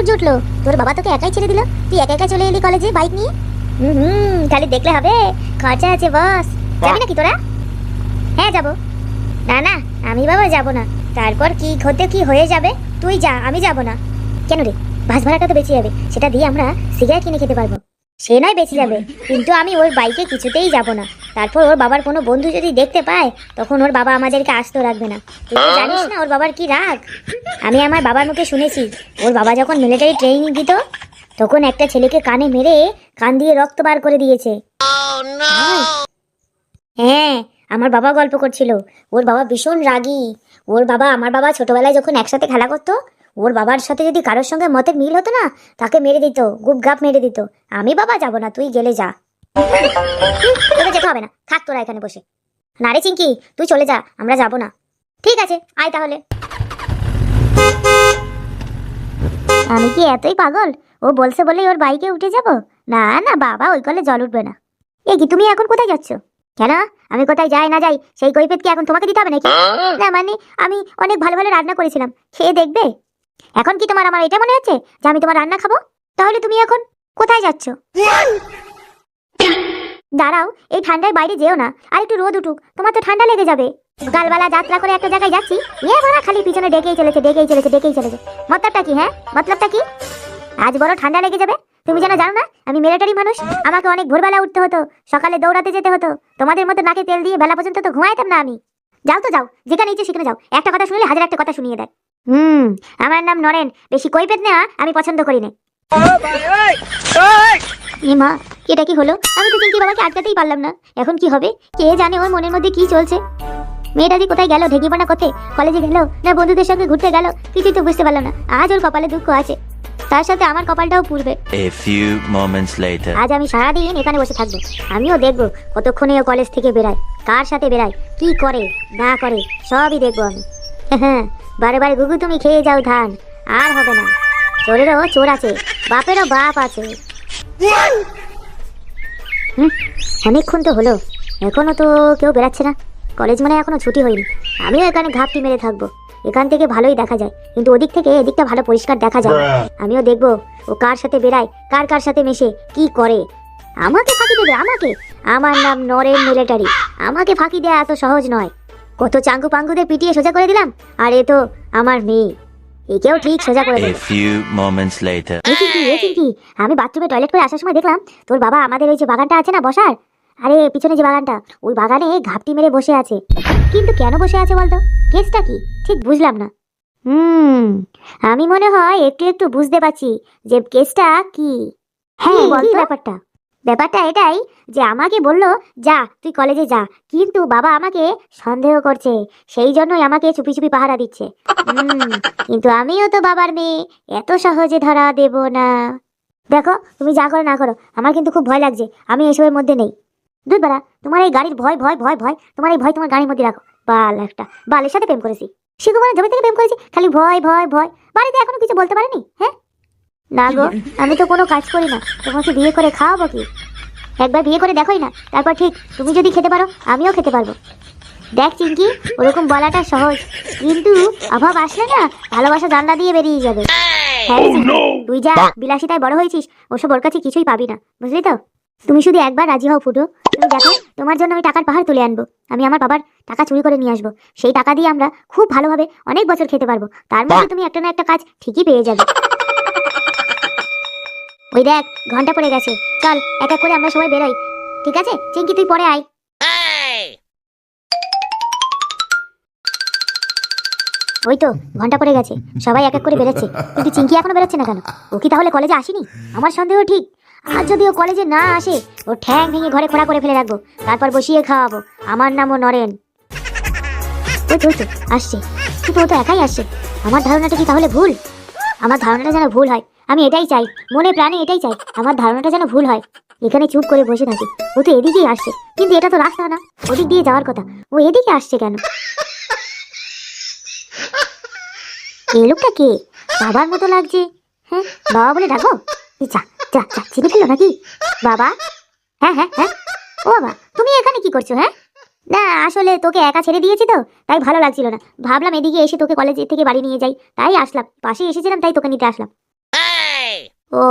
সূর্য উঠল। তোর বাবা তোকে একাই ছেড়ে দিল? তুই একা একা চলে এলি কলেজে বাইক নিয়ে? হুম হুম খালি দেখলে হবে। খরচা আছে বস। যাবি নাকি তোরা? হ্যাঁ যাব। না না আমি বাবা যাব না। তারপর কি হতে কি হয়ে যাবে? তুই যা আমি যাব না। কেন রে? বাস ভাড়াটা তো বেঁচে যাবে। সেটা দিয়ে আমরা সিগারেট কিনে খেতে পারব। সে নয় বেঁচে যাবে। কিন্তু আমি ওই বাইকে কিছুতেই যাব না। তারপর ওর বাবার কোনো বন্ধু যদি দেখতে পায়, তখন ওর বাবা আমাদেরকে আসতে রাখবে না। তুই তো জানিস না ওর বাবার কি রাগ? আমি আমার বাবার মুখে শুনেছি, ওর বাবা যখন মিলিটারি ট্রেনিং দিত, তখন একটা ছেলেকে কানে মেরে কান দিয়ে রক্ত বার করে দিয়েছে। হ্যাঁ আমার বাবা গল্প করছিল। ওর বাবা ভীষণ রাগী। ওর বাবা, আমার বাবা ছোটবেলায় যখন একসাথে খেলা করতো, ওর বাবার সাথে যদি কারোর সঙ্গে মতের মিল হতো না, তাকে মেরে দিত গুপ গাপ মেরে দিত। আমি বাবা যাব না, তুই গেলে যা। তোকে যেতে হবে না। থাক তোরা এখানে বসে। না রে চিঙ্কি তুই চলে যা, আমরা যাব না। ঠিক আছে, আয় তাহলে। আমি কি এতই পাগল? ও বলছে বলেই ওর বাইকে উঠে যাব? না না, বাবা, ওই কলে জল উঠবে না। এ কি, তুমি এখন কোথায় যাচ্ছ? কেন? আমি কোথায় যাই না যাই, সেই কৈফেত কি এখন তোমাকে দিতে হবে নাকি? না মানে আমি অনেক ভালো ভালো রান্না করেছিলাম। খেয়ে দেখবে? এখন কি তোমার, আমার এটা মনে হচ্ছে যে আমি তোমার রান্না খাব? তাহলে তুমি এখন কোথায় যাচ্ছ? দাঁড়াও, এই ঠান্ডায় বাইরে যেও না, আর একটু রোদ উঠুক, তোমার তো ঠান্ডা লেগে যাবে। গালবালা যাত্রা করে একটা জায়গায় যাচ্ছি এ বাবা খালি পিছনে ডেকেই চলেছে ডেকেই চলেছে ডেকেই চলেছে। মতলবটা কি হ্যাঁ? মতলবটা কি? আজ বড় ঠান্ডা লেগে যাবে? তুমি যেন জানো না, আমি মিলিটারি মানুষ, আমাকে অনেক ভোরবেলা উঠতে হতো, সকালে দৌড়াতে যেতে হতো, তোমাদের মতো নাকে তেল দিয়ে বেলা পর্যন্ত তো ঘুমাইতাম না আমি। যাও তো যাও, যেখানে ইচ্ছে সেখানে যাও, একটা কথা শুনলে হাজার একটা কথা শুনিয়ে দেয়। হুম, আমার নাম নরেন, বেশি কৈপেত নেওয়া আমি পছন্দ করি না। এ মা এটা কি হলো? আমি তো চিঙ্কি বাবাকে আটকাতেই পারলাম না। এখন কি হবে? কে জানে ওর মনের মধ্যে কি চলছে? মেয়েটা যে কোথায় গেল ঢেকে না কোথায়? কলেজে গেল না বন্ধুদের সঙ্গে ঘুরতে গেল কিছুই তো বুঝতে পারলাম না। আজ ওর কপালে দুঃখ আছে। তার সাথে আমার কপালটাও পুড়বে। A few moments later. আজ আমি সারাদিন এখানে বসে থাকব। আমিও দেখব কতক্ষণে ও কলেজ থেকে বেরায় কার সাথে বেরায় কি করে না করে সবই দেখব আমি। হ্যাঁ বারে বারে গুগু তুমি খেয়ে যাও ধান আর হবে না। চোরেরও চোর আছে বাপেরও বাপ আছে। অনেকক্ষণ তো হলো। এখনও তো কেউ বেরাচ্ছে না। কলেজ মানে এখনও ছুটি হয়নি। আমিও এখানে ঘাপটি মেরে থাকব। এখান থেকে ভালোই দেখা যায়। কিন্তু ওদিক থেকে এদিকটা ভালো পরিষ্কার দেখা যায়। আমিও দেখব ও কার সাথে বেড়ায় কার কার সাথে মেশে কি করে। আমাকে ফাঁকি দেবে আমাকে। আমার নাম নরেন মিলিটারি। আমাকে ফাঁকি দেয়া এত সহজ নয়। কত চাঙ্গু পাঙ্গুদের পিটিয়ে সোজা করে দিলাম। আর এ তো আমার মেয়ে। একেও ঠিক সোজা করে A দেবে। few moments later. এ কি এ কি আমি বাথরুমে টয়লেট করে আসার সময় দেখলাম তোর বাবা আমাদের ওই যে বাগানটা আছে না বসার? আরে পিছনে যে বাগানটা ওই বাগানে ঘাপটি মেরে বসে আছে। কিন্তু কেন বসে আছে বলতো? কেসটা কি? ঠিক বুঝলাম না। হুম আমি মনে হয় একটু একটু বুঝতে পারছি যে কেসটা কি। হ্যাঁ বলতো? ব্যাপারটা? ব্যাপারটা এটাই যে আমাকে বলল, যা, তুই কলেজে যা। কিন্তু বাবা আমাকে সন্দেহ করছে, সেই জন্যই আমাকে চুপি চুপি পাহারা দিচ্ছে। কিন্তু আমিও তো বাবার মেয়ে, এত সহজে ধরা দেব না। দেখো, তুমি যা করো না করো, আমার কিন্তু খুব ভয় লাগছে, আমি এসবের মধ্যে নেই। দুধ বাড়া, তোমার এই গাড়ির ভয় ভয় ভয় ভয়, তোমার এই ভয় তোমার গাড়ির মধ্যে রাখো। বাল একটা, বালের সাথে প্রেম করেছি। শিখুমানের জমি থেকে প্রেম করেছি, খালি ভয় ভয় ভয়। বাড়িতে এখনও কিছু বলতে পারেনি হ্যাঁ? না গো আমি তো কোনো কাজ করি না। তোমাকে বিয়ে করে খাওয়াবো কি? একবার বিয়ে করে দেখোই না তারপর ঠিক তুমি যদি খেতে পারো আমিও খেতে পারব। দেখ চিঙ্কি ওরকম বলাটা সহজ কিন্তু অভাব আসলে না ভালোবাসা জানলা দিয়ে বেরিয়ে যাবে। হ্যাঁ তুই যা বিলাসিতায় বড় হয়েছিস ওসব ওর কাছে কিছুই পাবি না বুঝলি তো? তুমি শুধু একবার রাজি হও ফুটো তুমি দেখো তোমার জন্য আমি টাকার পাহাড় তুলে আনব আমি আমার বাবার টাকা চুরি করে নিয়ে আসব সেই টাকা দিয়ে আমরা খুব ভালোভাবে অনেক বছর খেতে পারব তার মধ্যে তুমি একটা না একটা কাজ ঠিকই পেয়ে যাবে। ওই দেখ, ঘণ্টা পড়ে গেছে। চল, এক এক করে আমরা সবাই বেরোই। ঠিক আছে? চিঙ্কি, তুই পরে আয়। ওই তো, ঘণ্টা পড়ে গেছে। সবাই এক এক করে বেরোচ্ছে। কিন্তু চিঙ্কি এখনও বেরোচ্ছে না কেন? ও কি তাহলে কলেজে আসেনি? আমার সন্দেহ ঠিক। আর যদি ও কলেজে না আসে, ও ঠ্যাং ভেঙে ঘরে খোঁড়া করে ফেলে রাখব। তারপর বসিয়ে খাওয়াবো। আমার নামও নরেন। ওই তো, আসছে। কিন্তু ও তো একাই আসছে। আমার ধারণাটা কি তাহলে ভুল? আমার ধারণাটা যেন ভুল হয়। আমি এটাই চাই, মনে প্রাণে এটাই চাই, আমার ধারণাটা যেন ভুল হয়। এখানে চুপ করে বসে থাকি। ও তো এদিকেই আসছে, কিন্তু এটা তো রাস্তা না, ওদিক দিয়ে যাওয়ার কথা। ও এদিকে আসছে কেন? এই লোকটা কে? বাবার মতো লাগছে। হ্যাঁ বাবা বলে ডাকো। এই যা যা ফেলো নাকি? বাবা? হ্যাঁ হ্যাঁ হ্যাঁ। ও বাবা, তুমি এখানে কি করছ হ্যাঁ? না, আসলে তোকে একা ছেড়ে দিয়েছি তো, তাই ভালো লাগছিল না। ভাবলাম এদিকে এসে তোকে কলেজ থেকে বাড়ি নিয়ে যাই, তাই আসলাম। পাশে এসেছিলাম, তাই তোকে নিতে আসলাম। ও,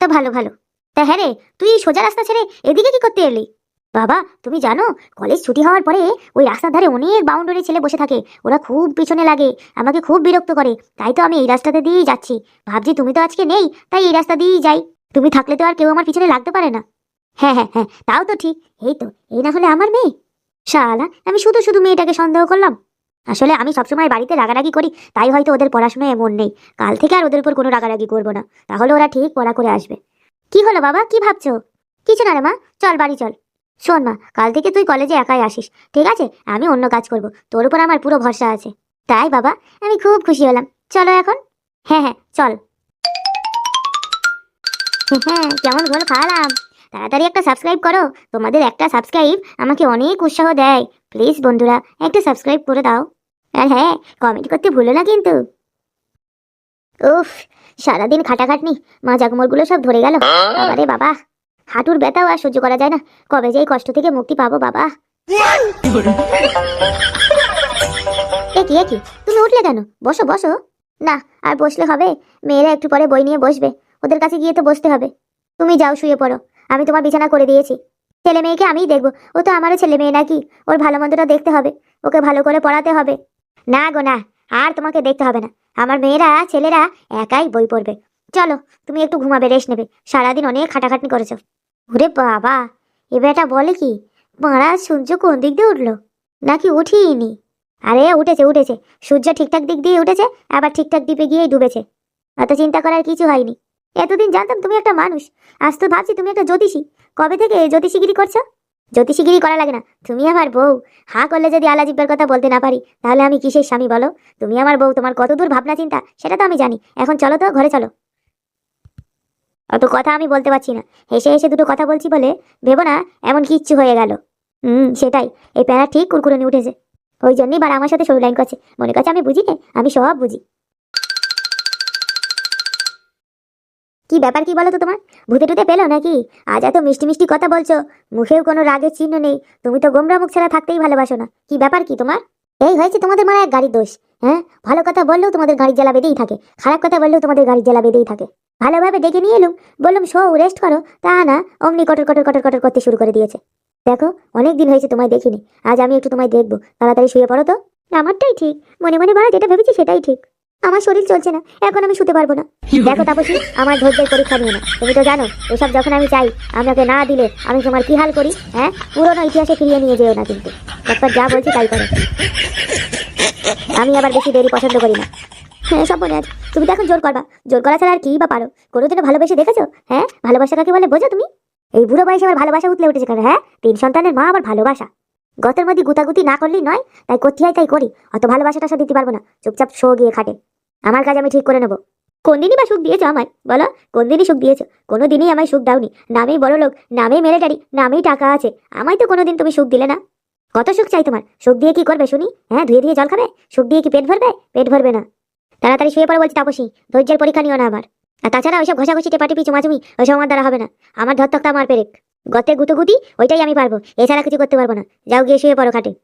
তা ভালো ভালো। তা হ্যাঁ রে, তুই এই সোজা রাস্তা ছেড়ে এদিকে কি করতে এলি? বাবা, তুমি জানো কলেজ ছুটি হওয়ার পরে ওই রাস্তার ধারে অনেক বাউন্ডারি ছেলে বসে থাকে। ওরা খুব পিছনে লাগে, আমাকে খুব বিরক্ত করে। তাই তো আমি এই রাস্তাতে দিয়েই যাচ্ছি। ভাবছি তুমি তো আজকে নেই, তাই এই রাস্তা দিয়েই যাই। তুমি থাকলে তো আর কেউ আমার পিছনে লাগতে পারে না। হ্যাঁ হ্যাঁ হ্যাঁ তাও তো ঠিক। এই তো, এই না হলে আমার মেয়ে? শালা, আমি শুধু শুধু মেয়েটাকে সন্দেহ করলাম। আসলে আমি সবসময় বাড়িতে রাগারাগি করি, তাই হয়তো ওদের পড়াশোনায় মন নেই। কাল থেকে আর ওদের উপর কোনো রাগারাগি করব না। তাহলে ওরা ঠিক পড়া করে আসবে। কি হলো বাবা? কি ভাবছ? কিছু না রে মা, চল বাড়ি চল। শোন মা, কাল থেকে তুই কলেজে একাই আসিস, ঠিক আছে? আমি অন্য কাজ করব, তোর উপর আমার পুরো ভরসা আছে। তাই বাবা, আমি খুব খুশি হলাম। চলো এখন? হ্যাঁ হ্যাঁ চল। হ্যাঁ কেমন ঘোল খাওয়ালাম তাড়াতাড়ি একটা সাবস্ক্রাইব করো। তোমাদের একটা সাবস্ক্রাইব আমাকে অনেক উৎসাহ দেয়। প্লিজ বন্ধুরা, একটা সাবস্ক্রাইব করে দাও। আর হ্যাঁ কমেন্ট করতে ভুলো না কিন্তু। উফ, সারাদিন খাটাখাটনি, মা জাগমরগুলো সব ধরে গেল। আরে বাবা, হাঁটুর ব্যথাও আর সহ্য করা যায় না। কবে যে এই কষ্ট থেকে মুক্তি পাবো বাবা? এ কি, এ তুমি উঠলে কেন? বসো বসো। না, আর বসলে হবে? মেয়েরা একটু পরে বই নিয়ে বসবে। ওদের কাছে গিয়ে তো বসতে হবে। তুমি যাও, শুয়ে পড়ো। আমি তোমার বিছানা করে দিয়েছি। ছেলে মেয়েকে আমিই দেখব। ও তো আমারও ছেলে মেয়ে নাকি? ওর ভালো মন্দটা দেখতে হবে। ওকে ভালো করে পড়াতে হবে। না গো, না, আর তোমাকে দেখতে হবে না। আমার মেয়েরা, ছেলেরা একাই বই পড়বে। চলো, তুমি একটু ঘুমাবে রেস্ট নেবে। সারাদিন অনেক খাটাখাটনি করেছ। ওরে বাবা, এ বেটা বলে কি? মারা সূর্য কোন দিক দিয়ে উঠল? নাকি উঠিনি? আরে, উঠেছে উঠেছে। সূর্য ঠিকঠাক দিক দিয়ে উঠেছে, আবার ঠিকঠাক দ্বীপে গিয়েই ডুবেছে। অত চিন্তা করার কিছু হয়নি। এতদিন জানতাম তুমি একটা মানুষ। আজ তো ভাবছি তুমি একটা জ্যোতিষী। কবে থেকে জ্যোতিষীগিরি করছ? জ্যোতিষীগিরি করা লাগে না। তুমি আমার বউ। হা করলে যদি আলা জিব্বার কথা বলতে না পারি, তাহলে আমি কিসের স্বামী বলো? তুমি আমার বউ, তোমার কতদূর ভাবনা চিন্তা, সেটা তো আমি জানি। এখন চলো তো, ঘরে চলো। অত কথা আমি বলতে পারছি না। হেসে হেসে দুটো কথা বলছি বলে ভেবো না, এমন কিচ্ছু হয়ে গেল। হুম, সেটাই। এই প্যারা ঠিক কুরকুরনি উঠেছে। ওই জন্যই বার আমার সাথে সরু লাইন করছে। মনে করছে আমি বুঝি না, আমি সব বুঝি। কি ব্যাপার কি বলো তো তোমার? ভূতে টুতে পেল নাকি? আজ এত মিষ্টি মিষ্টি কথা বলছো। মুখেও কোনো রাগের চিহ্ন নেই। তুমি তো গোমরা মুখ ছাড়া থাকতেই ভালোবাসো না। কি ব্যাপার কি তোমার? এই হয়েছে তোমাদের মারা এক গাড়ির দোষ হ্যাঁ? ভালো কথা বললেও তোমাদের গাড়ির জ্বালা বেঁধেই থাকে। খারাপ কথা বললেও তোমাদের গাড়ির জ্বালা বেঁধেই থাকে। ভালোভাবে ডেকে নিয়ে এলুম। বললাম, শো রেস্ট করো। তা না, অমনি কটর কটর কটর কটর করতে শুরু করে দিয়েছে। দেখো, অনেক দিন হয়েছে তোমায় দেখিনি। আজ আমি একটু তোমায় দেখব। তাড়াতাড়ি শুয়ে পড়ো তো। আমারটাই ঠিক। মনে মনে বাড়া যেটা ভেবেছি সেটাই ঠিক। আমার শরীর চলছে না এখন আমি শুতে পারব না। দেখো তাপসী আমার ধৈর্যের পরীক্ষা নিও না। তুমি তো জানো এসব যখন আমি চাই আমাকে না দিলে আমি তোমার কি হাল করি হ্যাঁ? পুরোনো ইতিহাসে ফিরিয়ে নিয়ে যেও না কিন্তু। একবার যা বলছি তাই করো। আমি আবার বেশি দেরি পছন্দ করি না। হ্যাঁ সব মনে আছে। তুমি তো এখন জোর করবা। জোর করা ছাড়া আর কি বা পারো? কোনোদিনও ভালোবেসে দেখেছ? হ্যাঁ? ভালোবাসা কাকে বলে? বোঝো তুমি? এই বুড়ো বয়সে আবার ভালোবাসা উতলে উঠেছে কেন হ্যাঁ? তিন সন্তানের মা আমার ভালোবাসা। গতের মধ্যে গুতাগুতি না করলেই নয় তাই করতে হয় তাই করি? অত ভালোবাসাটা সব দিতে পারব না। চুপচাপ শো গিয়ে খাটে। আমার কাজ আমি ঠিক করে নেব। কোন দিনই বা সুখ দিয়েছ আমায়? বলো, কোন দিনই সুখ দিয়েছ? কোনো দিনই আমায় সুখ দাওনি। নামেই বড় লোক, নামেই মিলিটারি নামেই টাকা আছে। আমায় তো কোনোদিন তুমি সুখ দিলে না। কত সুখ চাই তোমার? সুখ দিয়ে কি করবে শুনি? হ্যাঁ ধুয়ে ধুয়ে জল খাবে? সুখ দিয়ে কি পেট ভরবে? পেট ভরবে না। তাড়াতাড়ি শুয়ে পড়ে বলছি তাপসী, ধৈর্যের পরীক্ষা নিও না আমার আর তাছাড়া ওইসব ঘষাঘষি, টেপাটিপি, চুমাচুমি, ওইসব আমার দ্বারা হবে না। আমার ধরতকটা আমার পেরেক। গতে গুতুগুতি, ওইটাই আমি পারব। এছাড়া কিছু করতে পারব না। যাও গিয়ে শুয়ে পড়ো খাটে।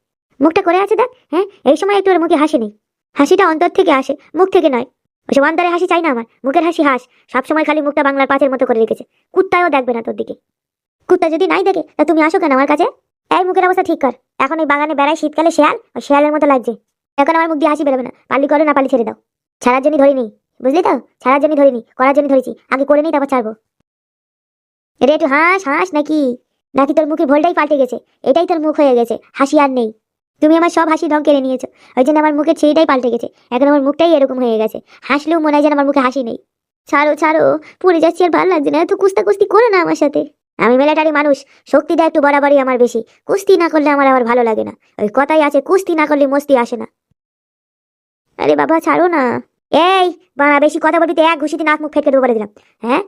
মুখটা করে আছে দেখ হ্যাঁ? এই সময় একটু ওর মুখে হাসি নেই। হাসিটা অন্তর থেকে আসে, মুখ থেকে নয়। ওসব অন্তরে হাসি চাই না আমার, মুখের হাসি হাস। সবসময় খালি মুখটা বাংলার পাঁচের মতো করে রেখেছে। কুত্তায়ও দেখবে না তোর দিকে। কুত্তা যদি নাই দেখে, তা তুমি আসো কেন আমার কাছে? এই মুখের অবস্থা ঠিক কর। এখন এই বাগানে বেড়ায় শীতকালে শেয়াল, ওই শেয়ালের মতো লাগছে। এখন আমার মুখ দিয়ে হাসি বেরোবে না। পাল্লি করো, না পালি ছেড়ে দাও। ছাড়ার জন্য ধরিনি। বুঝলি তো? ছাড়ার জন্য ধরিনি, করার জন্য ধরেছি। আগে করে নিই, তারপর ছাড়বো। এটা একটু হাঁস হাঁস নাকি? নাকি তোর মুখে ভোলটাই পাল্টে গেছে। এটাই তোর মুখ হয়ে গেছে। হাসি আর নেই। তুমি আমার সব হাসি রং কেড়ে নিয়েছো। ওই জন্য আমার মুখের ছেলেটাই পাল্টে গেছে। এখন আমার মুখটাই এরকম হয়ে গেছে। হাসলেও মনে হয় যেন আমার মুখে হাসি নেই। ছাড়ো ছাড়ো, পড়ে যাচ্ছি আর ভালো লাগছে না। এত কুস্তা কুস্তি করো না আমার সাথে। আমি মেলাটারি মানুষ। শক্তিটা একটু বরাবরই আমার বেশি। কুস্তি না করলে আমার আবার ভালো লাগে না। ওই কথাই আছে, কুস্তি না করলে মস্তি আসে না। আরে বাবা, ছাড়ো না। এই, বাড়া, বেশি কথা বলবি তো এক ঘুষিতে নাক মুখ ফেটকে দেবো বলে দিলাম। হ্যাঁ?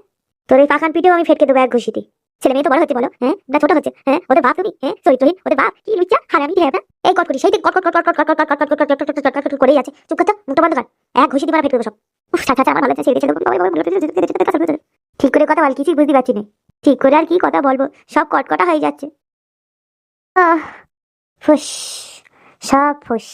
তোর এই পাখান পিঠেও আমি ফেটকে দেবো এক ঘুষিতে। ছেলে মেয়ে তো বড় হচ্ছে বলো হ্যাঁ? না, ছোট হচ্ছে হ্যাঁ? ওদের বাপ তুমি হ্যাঁ? চরিত্রহীন ওদের বাপ। কি লুচ্চা? হারামি হ্যাঁ এই কট করি সেই কট কট কট কট কট কট কট কট কট কট করেই আছে। চুপ করতে মুখটা বন্ধ কর। এক ঘুষিতে মারা ফেটকে দেবো সব। উফ ছাড়া আমার ভালো ছেড়ে ঠিক করে কথা বল, কিছুই বুঝতে পারছি না। ঠিক করে আর কি কথা বলব? সব কটকটা হয়ে যাচ্ছে। ফুস, সব ফুস।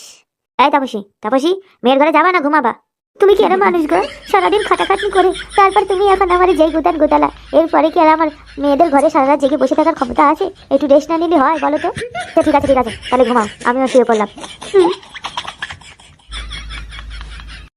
এই তাপসী তাপসী, মেয়ের ঘরে যাবা না, ঘুমাবা? তুমি কি মানুষ গো? সারাদিন খাটাখাটনি করে, তারপর তুমি এখন আমার যেই গোদান গোতালা এরপরে কি আর আমার মেয়েদের ঘরে সারা রাত জেগে বসে থাকার ক্ষমতা আছে? একটু রেস্ট না নিলে হয় বলো তো? ঠিক আছে ঠিক আছে, তাহলে ঘুমাও, আমিও শুয়ে পড়লাম।